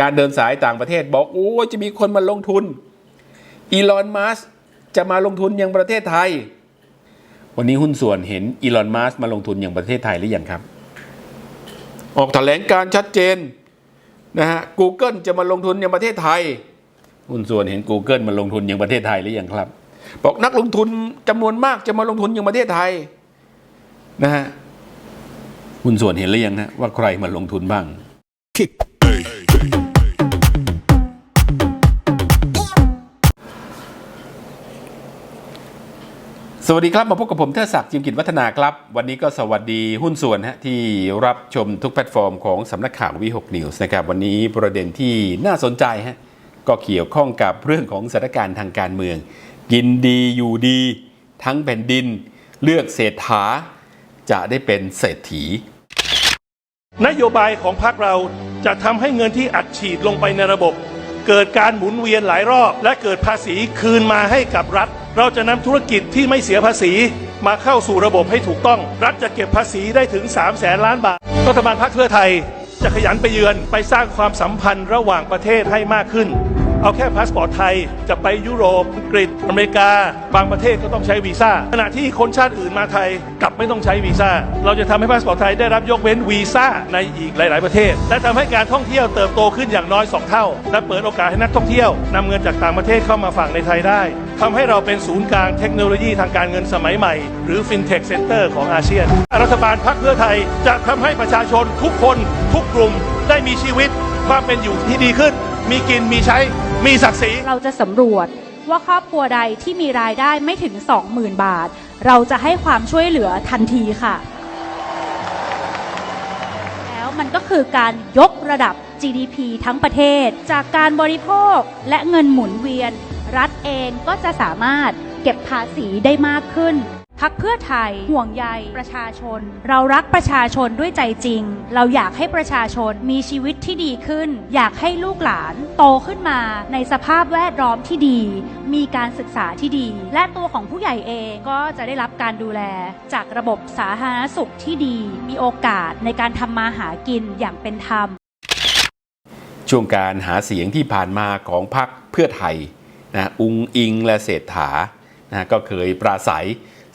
การเดินสายต่างประเทศบอกโอ้ยจะมีคนมาลงทุนอีลอนมัสจะมาลงทุนยังประเทศไทย วันนี้หุ้นส่วนเห็นอีลอนมัสมาลงทุนอย่างประเทศไทยหรือยังครับ ออกแถลงการชัดเจนนะฮะ Google จะมาลงทุนยังประเทศไทย หุ้นส่วนเห็น Google มาลงทุนยังประเทศไทยหรือยังครับ บอกนักลงทุนจำนวนมากจะมาลงทุนยังประเทศไทยนะฮะหุ้นส่วนเห็นหรือยังนะว่าใครมาลงทุนบ้าง สวัสดีครับมาพบกับผมเทดศักดิ์จิมกิจวัฒนาครับ วันนี้ก็สวัสดีหุ้นส่วนฮะที่รับชมทุกแพลตฟอร์มของสำนักข่าววีหกนิวส์นะครับวันนี้ประเด็นที่น่าสนใจฮะก็เกี่ยวข้องกับเรื่องของสถานการณ์ทางการเมือง กินดีอยู่ดี ทั้งแผ่นดิน เลือกเศรษฐาจะได้เป็นเศรษฐี นโยบายของพรรคเราจะทำให้เงินที่อัดฉีดลงไปในระบบ เกิดการหมุนเวียนหลายรอบ และเกิดภาษีคืนมาให้กับรัฐ เราจะนำธุรกิจที่ไม่เสียภาษีมาเข้าสู่ระบบให้ถูกต้อง รัฐจะเก็บภาษีได้ถึง 3 0 0แสนล้านบาท รัฐบาลพรรคเพื่อไทย จะขยันไปเยือนไปสร้างความสัมพันธ์ระหว่างประเทศให้มากขึ้น เอาแค่พาสปอร์ตไทยจะไปยุโรปอังกฤษอเมริกา บางประเทศก็ต้องใช้วีซ่าขณะที่คนชาติอื่นมาไทยกลับไม่ต้องใช้วีซ่าเราจะทำให้พาสปอร์ตไทยได้รับยกเว้นวีซ่าในอีกหลาย ๆ ประเทศ และทำให้การท่องเที่ยวเติบโตขึ้นอย่างน้อย 2 เท่า และเปิดโอกาสให้นักท่องเที่ยวนำเงินจากต่างประเทศเข้ามาฝากในไทยได้ทำให้เราเป็นศูนย์กลางเทคโนโลยีทางการเงินสมัยใหม่ หรือ FinTech Center ของอาเซียนรัฐบาลพรรคเพื่อไทยจะทำให้ประชาชนทุกคน ทุกกลุ่มได้มีชีวิตความเป็นอยู่ที่ดีขึ้น มีกินมีใช้ มีศักดิ์ศรี เราจะสำรวจว่าครอบครัวใดที่มีรายได้ไม่ถึง 20,000 บาท เราจะให้ความช่วยเหลือทันทีค่ะ แล้วมันก็คือการยกระดับ GDP ทั้งประเทศ จากการบริโภคและเงินหมุนเวียน รัฐเองก็จะสามารถเก็บภาษีได้มากขึ้น พักเพื่อไทยห่วงใยประชาชน เรารักประชาชนด้วยใจจริง เราอยากให้ประชาชนมีชีวิตที่ดีขึ้น อยากให้ลูกหลานโตขึ้นมาในสภาพแวดล้อมที่ดี มีการศึกษาที่ดี และตัวของผู้ใหญ่เองก็จะได้รับการดูแล จากระบบสาธารณสุขที่ดี มีโอกาสในการทำมาหากินอย่างเป็นธรรม ช่วงการหาเสียงที่ผ่านมาของพรรคเพื่อไทยนะอุงอิงและเศรษฐานะก็เคยปราศัย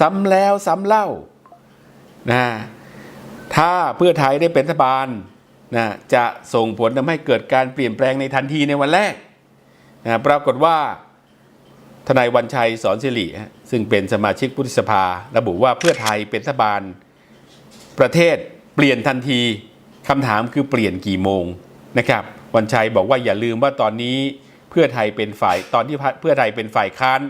ซ้ำแล้วซ้ำเล่านะถ้าเพื่อไทยได้เป็นรัฐบาลนะจะส่งผลทำให้เกิดการเปลี่ยนแปลงในทันทีในวันแรกนะปรากฏว่าทนายวันชัยสอนสิริซึ่งเป็นสมาชิกพุทธสภา ระบุว่าเพื่อไทยเป็นรัฐบาลประเทศเปลี่ยนทันทีคำถามคือเปลี่ยนกี่โมงนะครับ วันชัยบอกว่าอย่าลืมว่าตอนนี้เพื่อไทยเป็นฝ่ายตอนที่เพื่อไทยเป็นฝ่ายค้าน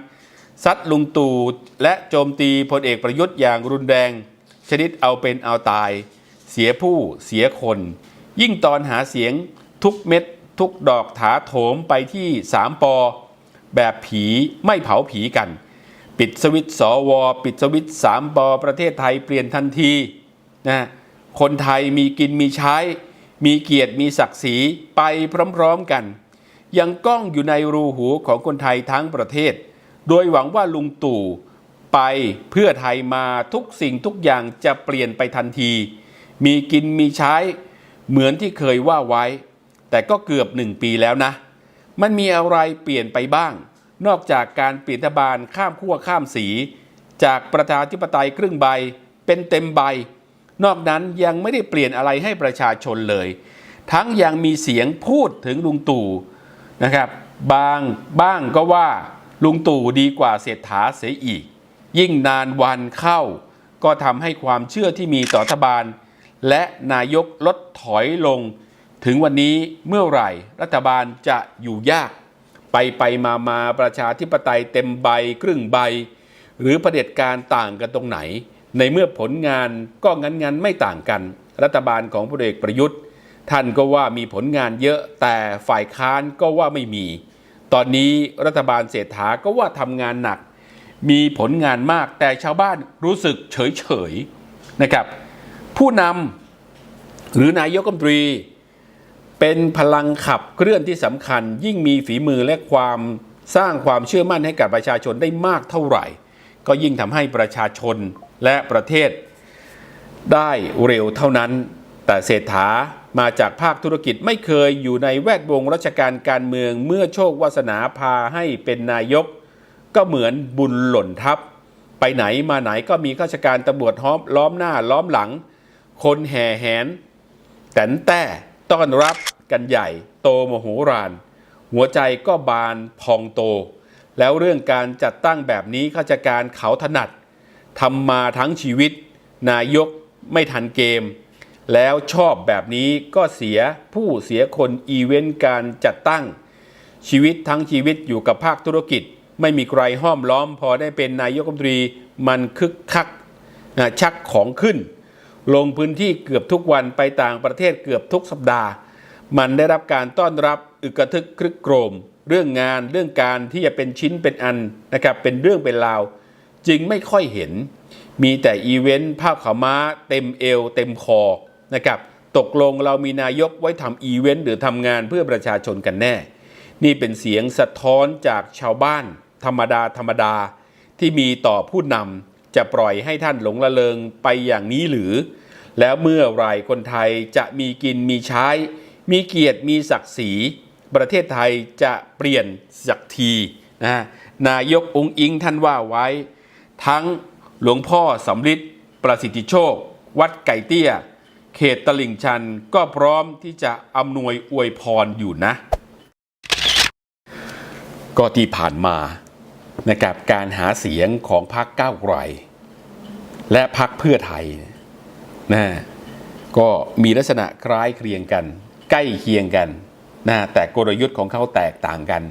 ซัดลุงตู่และโจมตีพลเอกประยุทธ์อย่างรุนแรง ชนิดเอาเป็นเอาตาย เสียผู้เสียคน ยิ่งตอนหาเสียงทุกเม็ด ทุกดอกถาโถมไปที่สามปอ แบบผีไม่เผาผีกัน ปิดสวิตช์สวปิดสวิตสามปอ ประเทศไทยเปลี่ยนทันทีนะคนไทยมีกินมีใช้ มีเกียรติมีศักดิ์ศรีไปพร้อมๆกัน ยังก้องอยู่ในรูหูของคนไทยทั้งประเทศ โดยหวังว่าลุงตู่ไปเพื่อไทยมาทุกสิ่งทุกอย่างจะเปลี่ยนไปทันที มีกินมีใช้เหมือนที่เคยว่าไว้ แต่ก็เกือบหนึ่งปีแล้วนะ มันมีอะไรเปลี่ยนไปบ้าง นอกจากการเปลี่ยนรัฐบาลข้ามขั้วข้ามสี จากประชาธิปไตยครึ่งใบเป็นเต็มใบ นอกนั้นยังไม่ได้เปลี่ยนอะไรให้ประชาชนเลย ทั้งยังมีเสียงพูดถึงลุงตู่นะครับ บางบ้างก็ว่า ลุงตู่ดีกว่าเศรษฐาเสียอีก ยิ่งนานวันเข้า ก็ทำให้ความเชื่อที่มีต่อรัฐบาล และนายกลดถอยลง ถึงวันนี้เมื่อไหร่ รัฐบาลจะอยู่ยาก ไปไปมามาประชาธิปไตยเต็มใบครึ่งใบ หรือรเผด็จการต่างกันตรงไหน ในเมื่อผลงานก็งั้นงันไม่ต่างกัน รัฐบาลของพลเอกประยุทธ์ ท่านก็ว่ามีผลงานเยอะแต่ฝ่ายค้านก็ว่าไม่มี ตอนนี้รัฐบาลเศรษฐาก็ว่าทำงานหนัก มีผลงานมากแต่ชาวบ้านรู้สึกเฉยๆนะครับ ผู้นำหรือนายกรัฐมนตรี เป็นพลังขับเคลื่อนที่สำคัญ ยิ่งมีฝีมือและความสร้างความเชื่อมั่นให้กับประชาชนได้มากเท่าไหร่ ก็ยิ่งทำให้ประชาชนและประเทศได้เร็วเท่านั้น แต่เศรษฐา มาจากภาคธุรกิจไม่เคยอยู่ในแวดวงราชการการเมืองเมื่อโชควาสนาพาให้เป็นนายก ก็เหมือนบุญหล่นทับ ไปไหนมาไหนก็มีข้าราชการตำรวจห้อมล้อมหน้าล้อมหลัง คนแห่แหนแตนแต่ต้อนรับกันใหญ่ โตโมโหราน หัวใจก็บานพองโต แล้วเรื่องการจัดตั้งแบบนี้ข้าราชการเขาถนัดทำมาทั้งชีวิต นายกไม่ทันเกม แล้วชอบแบบนี้ก็เสียผู้เสียคนอีเวนต์การจัดตั้ง ชีวิตทั้งชีวิตอยู่กับภาคธุรกิจ ไม่มีใครห้อมล้อมพอได้เป็นนายกรัฐมนตรีมันคึกคักชักของขึ้น ลงพื้นที่เกือบทุกวันไปต่างประเทศเกือบทุกสัปดาห์ มันได้รับการต้อนรับอึกระทึกครึกโครม เรื่องงานเรื่องการที่จะเป็นชิ้นเป็นอันนะครับเป็นเรื่องเป็นราว จึงไม่ค่อยเห็น มีแต่อีเวนต์ภาพขาวม้าเต็มเอว เต็มคอ นะครับตกลงเรามีนายกไว้ทำอีเวนต์หรือทำงานเพื่อประชาชนกันแน่ นี่เป็นเสียงสะท้อนจากชาวบ้าน ธรรมดาธรรมดา ที่มีต่อผู้นำจะปล่อยให้ท่านหลงละเลงไปอย่างนี้หรือ แล้วเมื่อไรคนไทยจะมีกินมีใช้ มีเกียรติมีศักดิ์ศรีประเทศไทยจะเปลี่ยนสักทีนะนายกองค์อิงท่านว่าไว้ ทั้งหลวงพ่อสำริดประสิทธิโชค วัดไก่เตี้ย เขตตลิ่งชันก็พร้อมที่จะอำนวยอวยพรอยู่นะ ก็ที่ผ่านมานะครับการหาเสียงของพรรคก้าวไกลและพรรคเพื่อไทยนะก็มีลักษณะคล้ายเคลียงกัน ใกล้เคียงกันนะแต่กลยุทธ์ของเขาแตกต่างกัน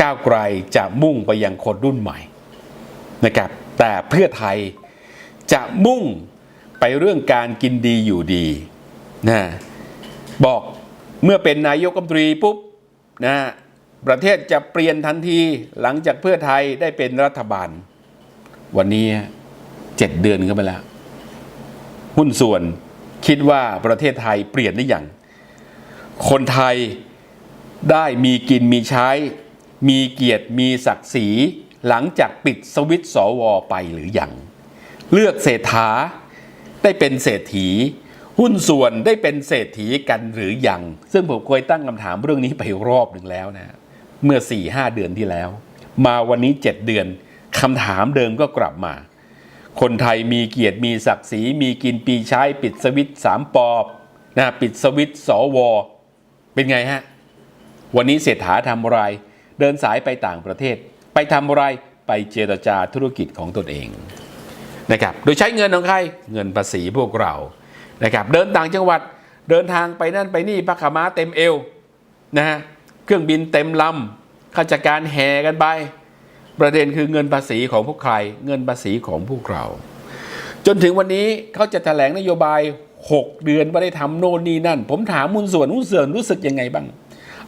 ก้าวไกลจะมุ่งไปยังคนรุ่นใหม่นะครับแต่เพื่อไทยจะมุ่ง ไปเรื่องการกินดีอยู่ดีนะบอกเมื่อเป็นนายกรัฐมนตรีปุ๊บนะประเทศจะเปลี่ยนทันทีหลังจากเพื่อไทยได้เป็นรัฐบาล วันนี้เจ็ดเดือนก็ไปแล้ว หุ้นส่วนคิดว่าประเทศไทยเปลี่ยนหรือยังคนไทยได้มีกินมีใช้ มีเกียรติมีศักดิ์ศรี หลังจากปิดสวิตช์สวไปหรือยัง เลือกเศรษฐา ได้เป็นเศรษฐี หุ้นส่วนได้เป็นเศรษฐีกันหรือยัง ซึ่งผมเคยตั้งคำถามเรื่องนี้ไปรอบหนึ่งแล้วนะ เมื่อ4-5เดือนที่แล้ว มาวันนี้ 7 เดือนคำถามเดิมก็กลับมา คนไทยมีเกียรติมีศักดิ์ศรีมีกินปีใช้ปิดสวิตช์สามปอบนะปิดสวิตช์สวเป็นไงฮะ วันนี้เศรษฐาทำอะไร เดินสายไปต่างประเทศ ไปทำอะไรไปเจรจาธุรกิจของตนเอง นะครับโดยใช้เงินของใครเงินภาษีพวกเรานะครับเดินต่างจังหวัดเดินทางไปนั่นไปนี่พักขาม้าเต็มเอวนะฮะเครื่องบินเต็มลำข้าราชการแห่กันไป ประเด็นคือเงินภาษีของพวกใคร เงินภาษีของพวกเรา จนถึงวันนี้เขาจะแถลงนโยบาย 6 เดือนว่าได้ทำโน่นนี่นั่น ผมถามมุนส่วนมุนส่วนรู้สึกยังไงบ้าง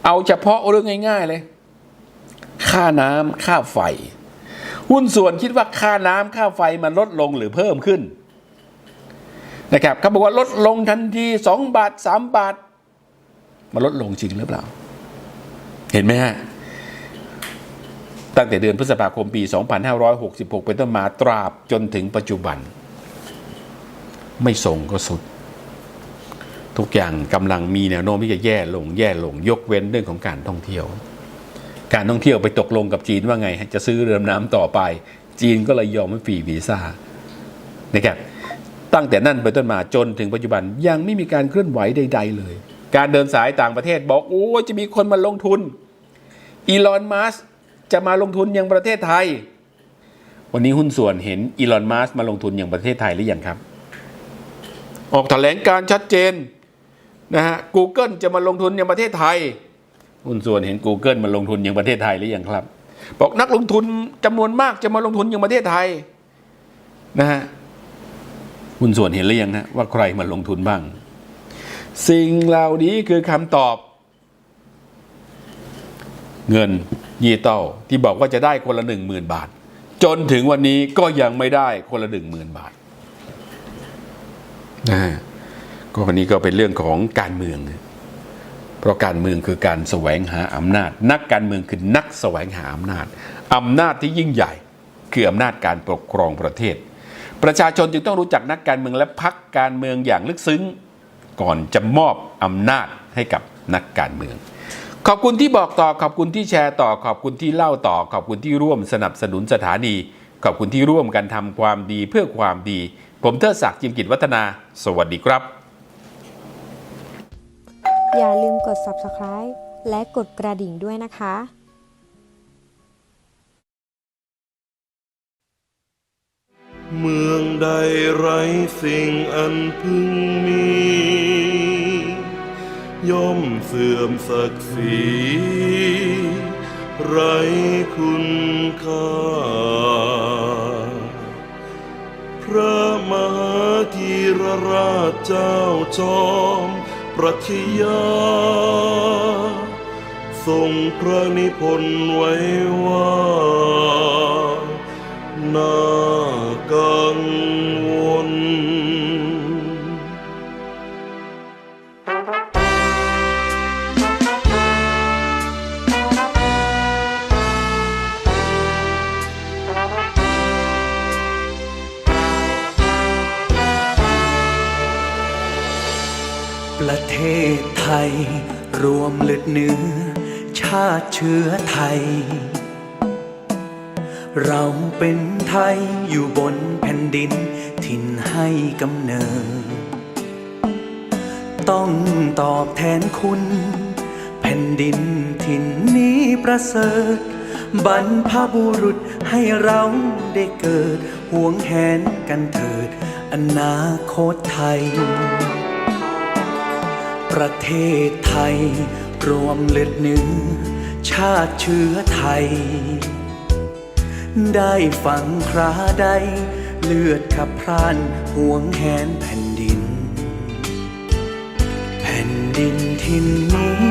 เอาเฉพาะเรื่องง่าย ๆเลย ค่าน้ำค่าไฟ หุ้นส่วนคิดว่าค่าน้ำค่าไฟมันลดลงหรือเพิ่มขึ้นนะครับเขาบอกว่าลดลงทันที2บาท3บาท มันลดลงจริงหรือเปล่า เห็นไหมฮะตั้งแต่เดือนพฤษภาคมปี 2566 เป็นต้นมาตราบจนถึงปัจจุบัน ไม่ส่งก็สุด ทุกอย่างกำลังมีแนวโน้มที่จะแย่ลงแย่ลงยกเว้นเรื่องของการท่องเที่ยว การท่องเที่ยวไปตกลงกับจีนว่าไง จะซื้อเรือดำน้ำต่อไป จีนก็เลยยอมให้ฟรีวีซ่านะครับตั้งแต่นั้นไปต้นมาจนถึงปัจจุบันยังไม่มีการเคลื่อนไหวใด ๆ เลย การเดินสายต่างประเทศบอกโอ้จะมีคนมาลงทุนอีลอนมัสจะมาลงทุนยังประเทศไทย วันนี้หุ้นส่วนเห็นอีลอนมัสมาลงทุนยังประเทศไทยหรือยังครับ ออกแถลงการชัดเจนนะฮะ Google จะมาลงทุนยังประเทศไทย หุ้นส่วนเห็น Google มาลงทุนยังประเทศไทยหรือยังครับ บอกนักลงทุนจำนวนมากจะมาลงทุนยังประเทศไทยนะฮะหุ้นส่วนเห็นหรือยังนะว่าใครมาลงทุนบ้าง สิ่งเหล่านี้คือคำตอบ เงินยีเต้าที่บอกว่าจะได้คนละหนึ่งหมื่นบาท จนถึงวันนี้ก็ยังไม่ได้คนละหนึ่งหมื่นบาทนะฮะก็วันนี้ก็เป็นเรื่องของการเมือง เพราะการเมืองคือการแสวงหาอำนาจ นักการเมืองคือนักแสวงหาอำนาจอำนาจที่ยิ่งใหญ่ คืออำนาจการปกครองประเทศ ประชาชนจึงต้องรู้จักนักการเมืองและพักการเมืองอย่างลึกซึ้ง ก่อนจะมอบอำนาจให้กับนักการเมือง ขอบคุณที่บอกต่อขอบคุณที่แชร์ต่อขอบคุณที่เล่าต่อ ขอบคุณที่ร่วมสนับสนุนสถานี ขอบคุณที่ร่วมกันทำความดีเพื่อความดี ผมเทิดศักดิ์จิมกิจวัฒนา สวัสดีครับ อย่าลืมกด subscribe และกดกระดิ่งด้วยนะคะ เมืองใดไรสิ่งอันพึงมี ย่อมเสื่อมศักดิ์ศรีไรคุณค่า พระมหาธีรราชเจ้าจอม ปรัชญาทรงพระนิพนธ์ไว้ว่านา เลือดเนื้อชาติเชื้อไทย เราเป็นไทยอยู่บนแผ่นดิน ถิ่นให้กำเนิด ต้องตอบแทนคุณ แผ่นดินถิ่นนี้ประเสริฐบรรพบุรุษให้เราได้เกิดห่วงแหนกันเถิด อนาคตไทย ประเทศไทย รวมเลือดเนื้อชาติเชื้อไทย ได้ฝังคราใด เลือดขับพร่านห่วงแหนแผ่นดิน แผ่นดินทินนี้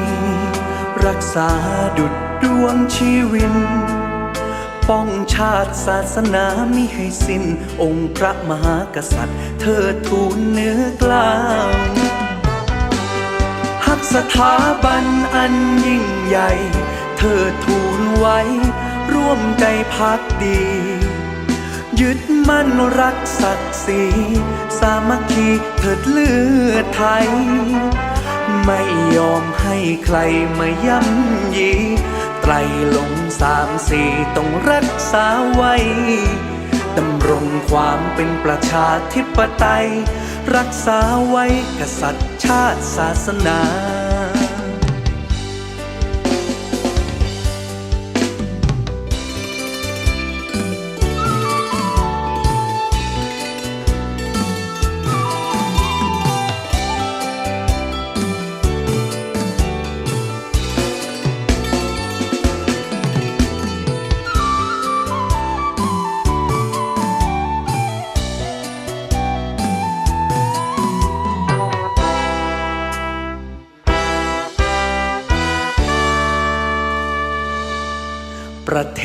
รักษาดุจดวงชีวิน ป้องชาติศาสนามิให้สิ้น องค์พระมหากษัตริย์ เธอทูลเนื้อกล้าว สถาบันอันยิ่งใหญ่ เธอทูลไว้ ร่วมใจพักดี ยึดมั่นรักศักดิ์ศรีสามัคคีเถิดเลือดไทย ไม่ยอมให้ใครมาย่ำยี ไตรลงสามสี่ต้องรักษาไว้ ดำรงความเป็นประชาธิปไตย รักษาไว้กษัตริย์ชาติศาสนา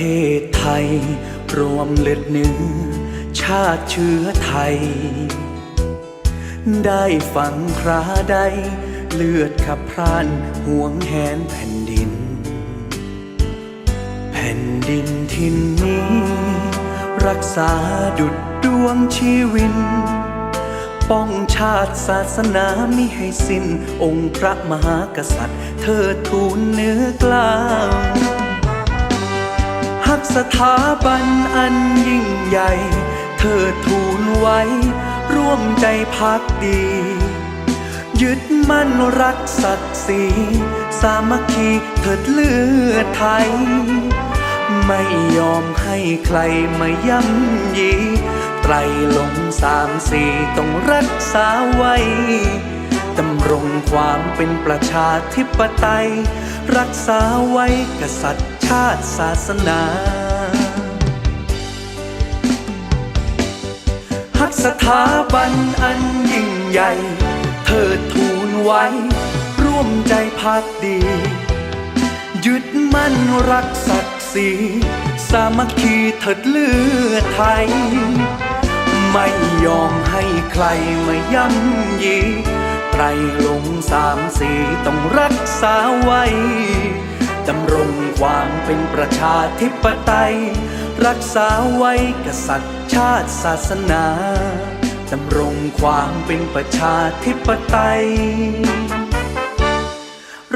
เทศไทย รวมเลือดเนื้อ ชาติเชื้อไทย ได้ฝังคราใด เลือดขับพรานห่วงแหนแผ่นดิน แผ่นดินทินนี้ รักษาดุจดวงชีวิน ป้องชาติศาสนามิให้สิ้น องค์พระมหากษัตริย์ เธอทูลเนื้อกล้าว กสถาบันอันยิ่งใหญ่ เธอทูลไว้ ร่วมใจพักดี ยึดมั่นรักศักดิ์ศรีสามัคคีเถิดเลือดไทย ไม่ยอมให้ใครมาย่ำยี ไตรลงสามสี่ต้องรักษาไว้ดำรงความเป็นประชาธิปไตย รักษาไว้กษัตริย์ ชาติศาสนาหักสถาบันอันยิ่งใหญ่ เธอทูลไว้ ร่วมใจพักดี ยึดมั่นรักศักดิ์ศรีสามัคคีเถิดเลือดไทย ไม่ยอมให้ใครมาย่ำยีไตรลงสามสี่ต้องรักษาไว้ ดำรงความเป็นประชาธิปไตย รักษาไว้กษัตริย์ชาติศาสนาดำรงความเป็นประชาธิปไตย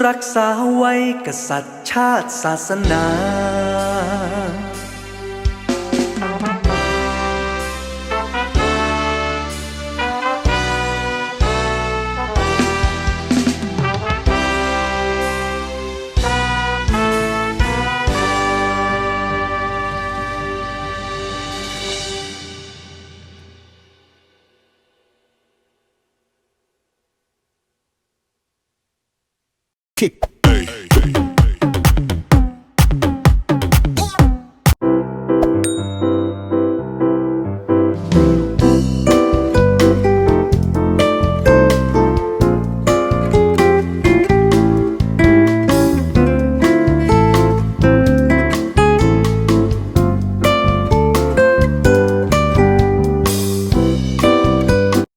รักษาไว้กษัตริย์ชาติศาสนา kick